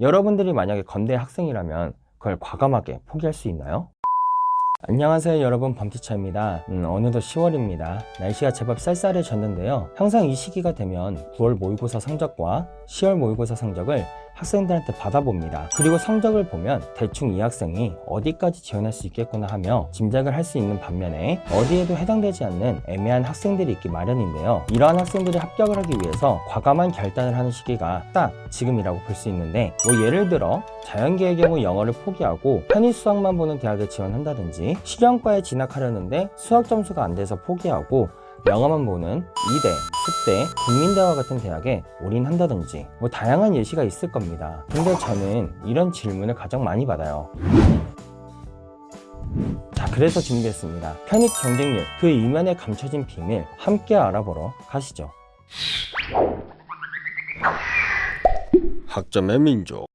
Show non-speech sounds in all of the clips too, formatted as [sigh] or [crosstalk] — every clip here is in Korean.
여러분들이 만약에 건대 학생이라면 그걸 과감하게 포기할 수 있나요? 안녕하세요 여러분. 범티처입니다. 음, 어느덧 10월입니다. 날씨가 제법 쌀쌀해졌는데요. 항상 이 시기가 되면 9월 모의고사 성적과 10월 모의고사 성적을 학생들한테 받아봅니다. 그리고 성적을 보면 대충 이 학생이 어디까지 지원할 수 있겠구나 하며 짐작을 할 수 있는 반면에 어디에도 해당되지 않는 애매한 학생들이 있기 마련인데요. 이러한 학생들이 합격을 하기 위해서 과감한 결단을 하는 시기가 딱 지금이라고 볼 수 있는데 뭐 예를 들어 자연계의 경우 영어를 포기하고 편의 수학만 보는 대학에 지원한다든지 실용과에 진학하려는데 수학 점수가 안 돼서 포기하고 영어만 보는 이대, 숙대, 국민대와 같은 대학에 올인한다든지 뭐 다양한 예시가 있을 겁니다. 근데 저는 이런 질문을 가장 많이 받아요. 자, 그래서 준비했습니다. 편입 경쟁률, 그 이면에 감춰진 비밀 함께 알아보러 가시죠. 학점의 민족.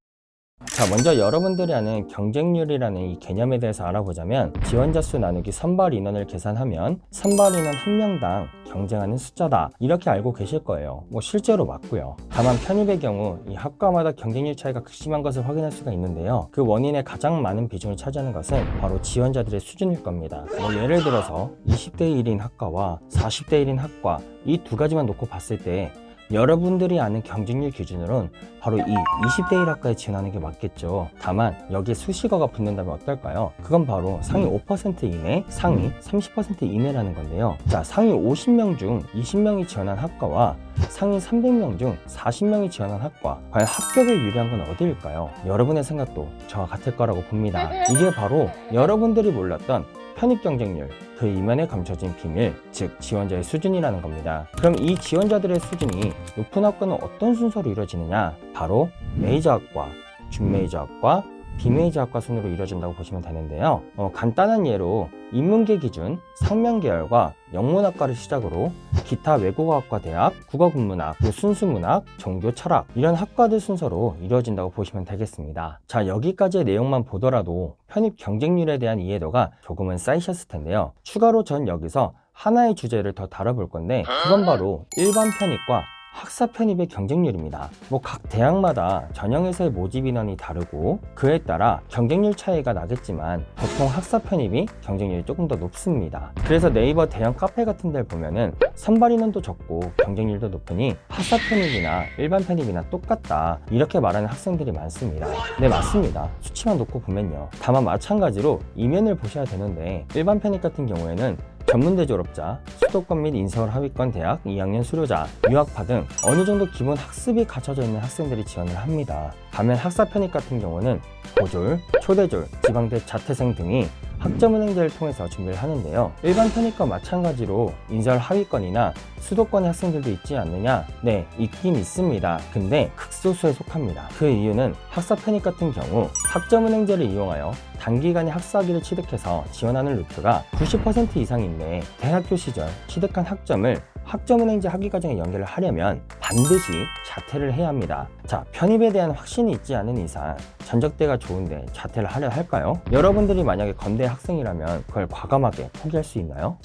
자, 먼저 여러분들이 아는 경쟁률이라는 이 개념에 대해서 알아보자면 지원자 수 나누기 선발 인원을 계산하면 선발 인원 한 명당 경쟁하는 숫자다. 이렇게 알고 계실 거예요. 뭐 실제로 맞고요. 다만 편입의 경우 이 학과마다 경쟁률 차이가 극심한 것을 확인할 수가 있는데요. 그 원인의 가장 많은 비중을 차지하는 것은 바로 지원자들의 수준일 겁니다. 뭐 예를 들어서 20대 1인 학과와 40대 1인 학과 이 두 가지만 놓고 봤을 때 여러분들이 아는 경쟁률 기준으로는 바로 이 20대 1 학과에 지원하는 게 맞겠죠. 다만 여기에 수식어가 붙는다면 어떨까요? 그건 바로 상위 5% 이내, 상위 30% 이내라는 건데요. 자, 상위 50명 중 20명이 지원한 학과와 상위 300명 중 40명이 지원한 학과 과연 합격에 유리한 건 어디일까요? 여러분의 생각도 저와 같을 거라고 봅니다. [laughs] 이게 바로 여러분들이 몰랐던 편입 경쟁률, 그 이면에 감춰진 비밀, 즉 지원자의 수준이라는 겁니다. 그럼 이 지원자들의 수준이 높은 학과는 어떤 순서로 이루어지느냐? 바로 메이저 학과, 준메이저 학과, 비메이저 학과 순으로 이루어진다고 보시면 되는데요. 어, 간단한 예로 인문계 기준 상명계열과 영문학과를 시작으로 기타 외국어학과 대학, 국어국문학, 순수문학, 종교 철학 이런 학과들 순서로 이루어진다고 보시면 되겠습니다. 자 여기까지의 내용만 보더라도 편입 경쟁률에 대한 이해도가 조금은 쌓이셨을 텐데요. 추가로 전 여기서 하나의 주제를 더 다뤄볼 건데 그건 바로 일반 편입과 학사 편입의 경쟁률입니다. 뭐 각 대학마다 전형에서의 모집 인원이 다르고 그에 따라 경쟁률 차이가 나겠지만 보통 학사 편입이 경쟁률이 조금 더 높습니다. 그래서 네이버 대형 카페 같은 데를 보면은 선발 인원도 적고 경쟁률도 높으니 학사 편입이나 일반 편입이나 똑같다 이렇게 말하는 학생들이 많습니다. 네 맞습니다. 수치만 놓고 보면요. 다만 마찬가지로 이면을 보셔야 되는데 일반 편입 같은 경우에는 전문대 졸업자, 수도권 및 인서울 하위권 대학 2학년 수료자, 유학파 등 어느 정도 기본 학습이 갖춰져 있는 학생들이 지원을 합니다. 반면 학사 편입 같은 경우는 고졸, 초대졸, 지방대 자퇴생 등이 학점은행제를 통해서 준비를 하는데요. 일반 편입과 마찬가지로 인서울 하위권이나 수도권의 학생들도 있지 않느냐? 네, 있긴 있습니다. 근데 극소수에 속합니다. 그 이유는 학사 편입 같은 경우 학점은행제를 이용하여 단기간에 학사학위를 취득해서 지원하는 루트가 90% 이상인데 대학교 시절 취득한 학점을 학점은행제 학위 과정에 연결을 하려면 반드시 자퇴를 해야 합니다. 자, 편입에 대한 확신이 있지 않은 이상 전적대가 좋은데 자퇴를 하려 할까요? 여러분들이 만약에 건대 학생이라면 그걸 과감하게 포기할 수 있나요?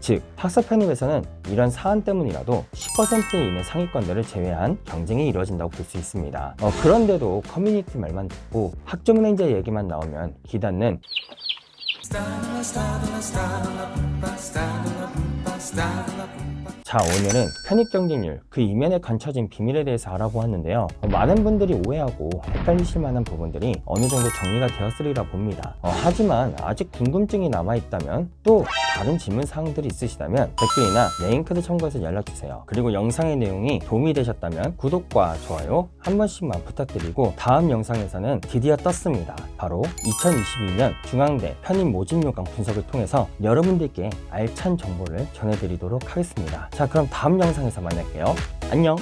즉, 학사 편입에서는 이런 사안 때문이라도 10% 이내 상위권들을 제외한 경쟁이 이루어진다고 볼 수 있습니다. 어, 그런데도 커뮤니티 말만 듣고 학점은행제 얘기만 나오면 기닫는 자 오늘은 편입 경쟁률 그 이면에 감춰진 비밀에 대해서 알아보았는데요. 어, 많은 분들이 오해하고 헷갈리실 만한 부분들이 어느 정도 정리가 되었으리라 봅니다. 어, 하지만 아직 궁금증이 남아있다면 또 다른 질문 사항들이 있으시다면 댓글이나 네임카드 첨부해서 연락주세요. 그리고 영상의 내용이 도움이 되셨다면 구독과 좋아요 한 번씩만 부탁드리고 다음 영상에서는 드디어 떴습니다. 바로 2022년 중앙대 편입 모집 요강 분석을 통해서 여러분들께 알찬 정보를 전해드리도록 하겠습니다 자 그럼 다음 영상에서 만날게요. 안녕